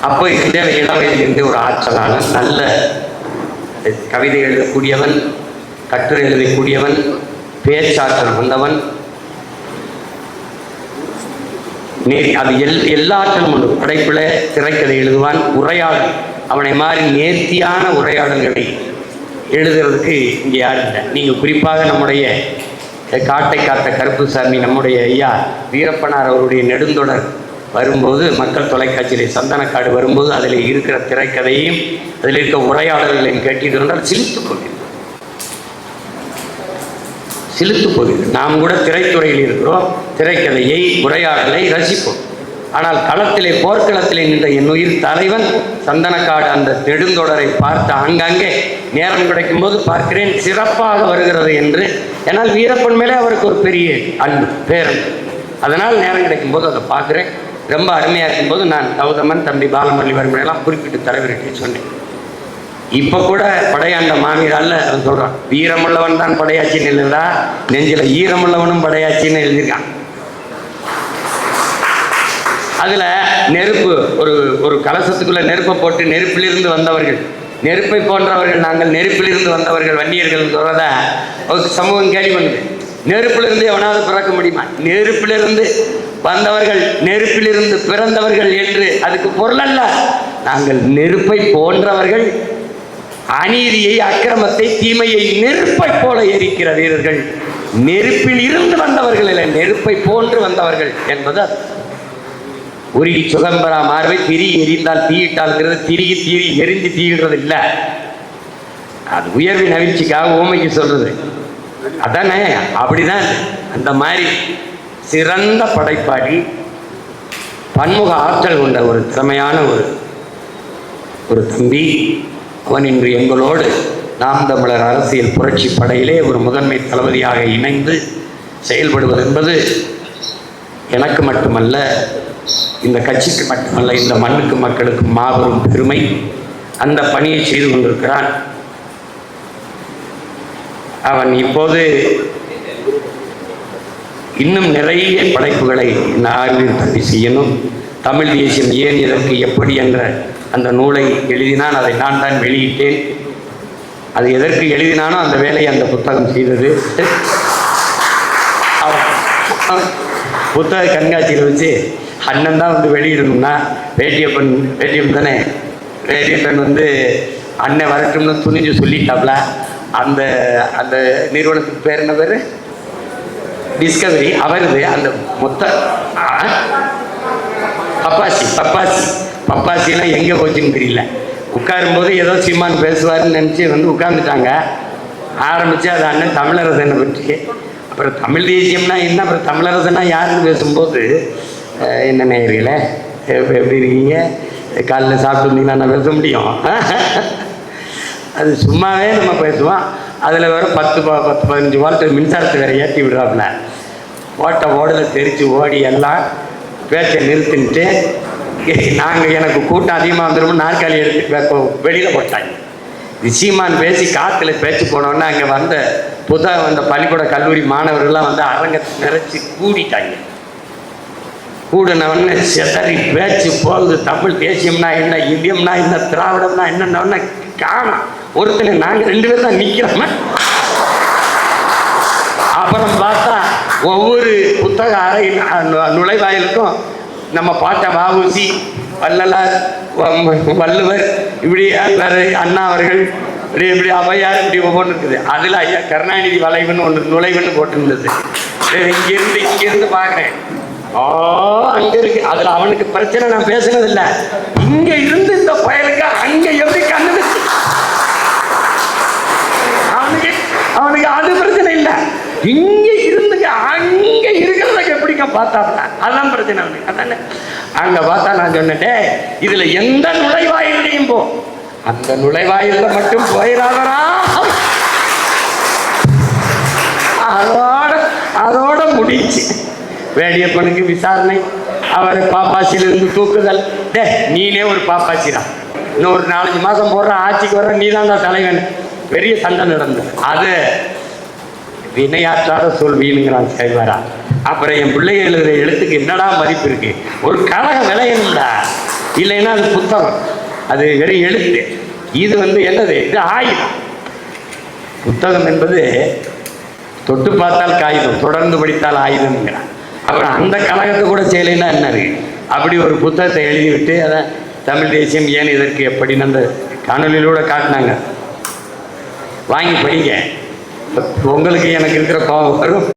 அப்போ இந்த இளம் வயதிலிருந்து ஒரு ஆற்றலான நல்ல கவிதை எழுதக்கூடியவன் கட்டுரை எழுதக்கூடியவன் பேச்சாற்றல் வந்தவன் நே- அது எல் எல்லாற்றலும் உண்டு. படைப்பில் திரைக்கதை எழுதுவான் உரையாடல் அவனை மாதிரி நேர்த்தியான உரையாடல்களை எழுதுறதுக்கு இங்கே யாரும் இல்லை. நீங்கள் குறிப்பாக நம்முடைய காட்டை காத்த கருப்புசாமி நம்முடைய ஐயா வீரப்பனார் அவருடைய நெடுந்தொடர் வரும்போது மக்கள் தொலைக்காட்சியில் சந்தனக்காடு வரும்போது அதில் இருக்கிற திரைக்கதையும் அதில் இருக்க உரையாடல்களையும் கேட்டீர்கள் என்றால் சிரித்து போகிறேன் சிலித்து போகிறது நாம் கூட திரைத்துறையில் இருக்கிறோம். திரைக்கதையை உரையாடலை ரசிப்போம். ஆனால் களத்திலே போர்க்களத்திலே நின்ற என் உயிர் தலைவன் சந்தனக்காடு அந்த நெடுந்தொடரை பார்த்து ஆங்காங்கே நேரம் கிடைக்கும் போது பார்க்கிறேன் சிறப்பாக வருகிறது என்று. ஏன்னால் வீரப்பன் மேலே அவருக்கு ஒரு பெரிய அன்பு பேரன் அதனால் நேரம் கிடைக்கும் போது அதை பார்க்குறேன். ரொம்ப அருமையாக இருக்கும்போது நான் கௌதமன் தம்பி பாலமுரளி வர்மனையெல்லாம் குறிப்பிட்டு தலைவர்கிட்ட சொன்னேன். இப்போ கூட படையாண்ட மாமீரால அவன் சொல்கிறான் வீரமுள்ளவன் தான் படையாச்சின்னு இல்லைடா நெஞ்சில் ஈரமுள்ளவனும் படையாச்சின்னு எழுதியிருக்கான். அதில் நெருப்பு ஒரு ஒரு கலசத்துக்குள்ளே நெருப்பை போட்டு நெருப்பிலிருந்து வந்தவர்கள் நெருப்பை போன்றவர்கள் நாங்கள் நெருப்பிலிருந்து வந்தவர்கள் வன்னியர்கள் சொல்கிறத ஒரு சமூகம் கேள்வி பண்ணுது. நெருப்பிலிருந்து எவனாவது பிறக்க முடியுமா? நெருப்பிலிருந்து வந்தவர்கள் நெருப்பிலிருந்து பிறந்தவர்கள் என்று அதுக்கு பொருள் அல்ல. நாங்கள் நெருப்பை போன்றவர்கள் அநீதியை அக்கிரமத்தை தீமையை நெருப்பை போல எரிக்கிற வீரர்கள். நெருப்பில் இருந்து வந்தவர்கள் இல்லை நெருப்பை போன்று வந்தவர்கள் என்பது அது உருகி சுகம்பரா மார்பை திரி எரிந்தால் தீயிட்டால்ங்கிறது திரிகி தீரி எரிந்து தீயிடுறது இல்லை அது உயர்வின் அவிழ்ச்சிக்காக ஓமைக்கு சொல்றது. அதானே? அப்படிதான் அந்த மாதிரி சிறந்த படைப்பாடி பன்முக ஆற்றல் கொண்ட ஒரு திறமையான ஒரு ஒரு தம்பி. அவன் இன்று எங்களோடு நாம் தமிழர் அரசியல் புரட்சி படையிலே ஒரு முதன்மை தளபதியாக இணைந்து செயல்படுவது என்பது எனக்கு மட்டுமல்ல இந்த கட்சிக்கு மட்டுமல்ல இந்த மண்ணுக்கு மக்களுக்கு மாபெரும் பெருமை. அந்த பணியை செய்து கொண்டிருக்கிறான். அவன் இப்போது இன்னும் நிறைய படைப்புகளை இந்த ஆய்வில் பற்றி செய்யணும். தமிழ் தேசியம் ஏன் இதற்கு எப்படி என்ற அந்த நூலை எழுதினான் அதை நான் தான் வெளியிட்டேன். அது எதற்கு எழுதினானோ அந்த வேலையை அந்த புத்தகம் செய்தது. புத்தக கண்காட்சியில் வச்சு அண்ணன் தான் வந்து வெளியிடணும்னா வேட்டியப்பன் வேட்டியப்பன் தானே. வேட்டியப்பன் வந்து அண்ணன் வரட்டும்னு துணிஞ்சு சொல்லிட்டாப்ல. அந்த அந்த நிறுவனத்துக்கு பேர் என்ன பேர்? டிஸ்கவரி அவரது அந்த மொத்த ஆ? பப்பாசி பப்பாசி. பப்பாசிலாம் எங்கே போச்சுன்னு தெரியல. உட்காரும்போது ஏதோ சீமான் பேசுவாருன்னு நினச்சி வந்து உட்காந்துட்டாங்க ஆரம்பித்து அது அண்ணன் தமிழரசனை பற்றி. அப்புறம் தமிழ் தேசியம்னா என்ன? அப்புறம் தமிழரசனா யாருன்னு பேசும்போது என்ன நேயர்களே எப்படி இருக்கீங்க? காலைல சாப்பிட்டு இருந்தீங்கன்னா நான் பேச முடியும். அது சும்மாவே நம்ம பேசுவோம். அதில் வேறு பத்து பத்து பதினஞ்சு வாரத்துக்கு மின்சாரத்தை வேறு ஏற்றி விடுறாப்புல. ஓட்ட ஓடல தெரித்து ஓடி எல்லாம் பேச்சை நிறுத்தின்ட்டு நாங்கள் எனக்கு கூட்டம் அதிகமாக வந்துடும் நாற்காலி எடுத்து வெளியில் போட்டாங்க. இது பேசி காற்றுல பேச்சு போனோன்னே அங்கே வந்த புதா வந்த பள்ளிக்கூட கல்லூரி மாணவர்கள்லாம் வந்து அரங்கத்தை நிறைச்சி கூடிட்டாங்க. கூடினவொடனே செதறி பேச்சு போகுது. தமிழ் தேசியம்னா என்ன இந்தியம்னா என்ன திராவிடம்னா என்னென்ன காணும். ஒருத்தர் நாங்கள் ரெண்டு பேரும் தான் நிற்கிறோமே அப்புறம் பார்த்தா ஒவ்வொரு புத்தக அறை நுழைவாயிலுக்கும் நம்ம பாட்ட பாபுசி வள்ளலார் வள்ளுவர் இப்படி அண்ணா அவர்கள் இப்படி இப்படி அவையார் இப்படி ஒவ்வொன்று இருக்குது. அதில் ஐயா கருணாநிதி வளைவுன்னு ஒன்று நுழைவுன்னு போட்டிருந்தது. சரி, இங்கிருந்து இங்கிருந்து பார்க்குறேன். ஓ அங்க இருக்கு. அதுல அவனுக்கு பிரச்சனை நான் பேசுனதில்லை. இல்ல இங்க இருந்து இந்த பயலுக்கு அங்க எப்படி கண்ணு வச்சு அவனுக்கு அவனுக்கு அது பிரச்சனை இல்ல இங்கே இருந்துங்க அங்கே இருக்கிறத எப்படிங்க பார்த்தாப்ல அதான் பிரச்சனை அவனுக்கு. அதானே? அங்கே பார்த்தா நான் சொன்னேன் இதில் எந்த நுழைவாயிலையும் போ. அந்த நுழைவாயில மட்டும் போயிடாதரா அதோட அதோட முடிச்சு வேடியப்பனுக்கு விசாரணை அவரை பாப்பாசியிலிருந்து தூக்குதல். டே நீனே ஒரு பாப்பாசிடா இன்னும் ஒரு நாலஞ்சு மாதம் போடுற ஆட்சிக்கு வர நீ தான் தலைவன். பெரிய சண்டை நடந்தது. அது வினையாற்றாத சொல் வீணுங்கிறான் அப்புறம் என் பிள்ளை எழுதுகிற எழுத்துக்கு என்னடா மதிப்பு இருக்கு? ஒரு கழகம் விளையணும்டா இல்லைன்னா அது புத்தகம். அது வெறும் எழுத்து. இது வந்து என்னது? இது ஆயுதம். புத்தகம் என்பது தொட்டு பார்த்தால் காகிதம் தொடர்ந்து படித்தால் ஆயுதம்ங்கிறான். அப்புறம் அந்த கழகத்தை கூட செய்யலைன்னா என்ன இருக்கு அப்படி ஒரு புத்தகத்தை எழுதிவிட்டு அதை தமிழ் தேசியம் ஏன் இதற்கு எப்படின்னு அந்த காணொலியிலூட காட்டினாங்க. வாங்கி படிங்க. உங்களுக்கு எனக்கு இருக்கிற கோபம். வரும்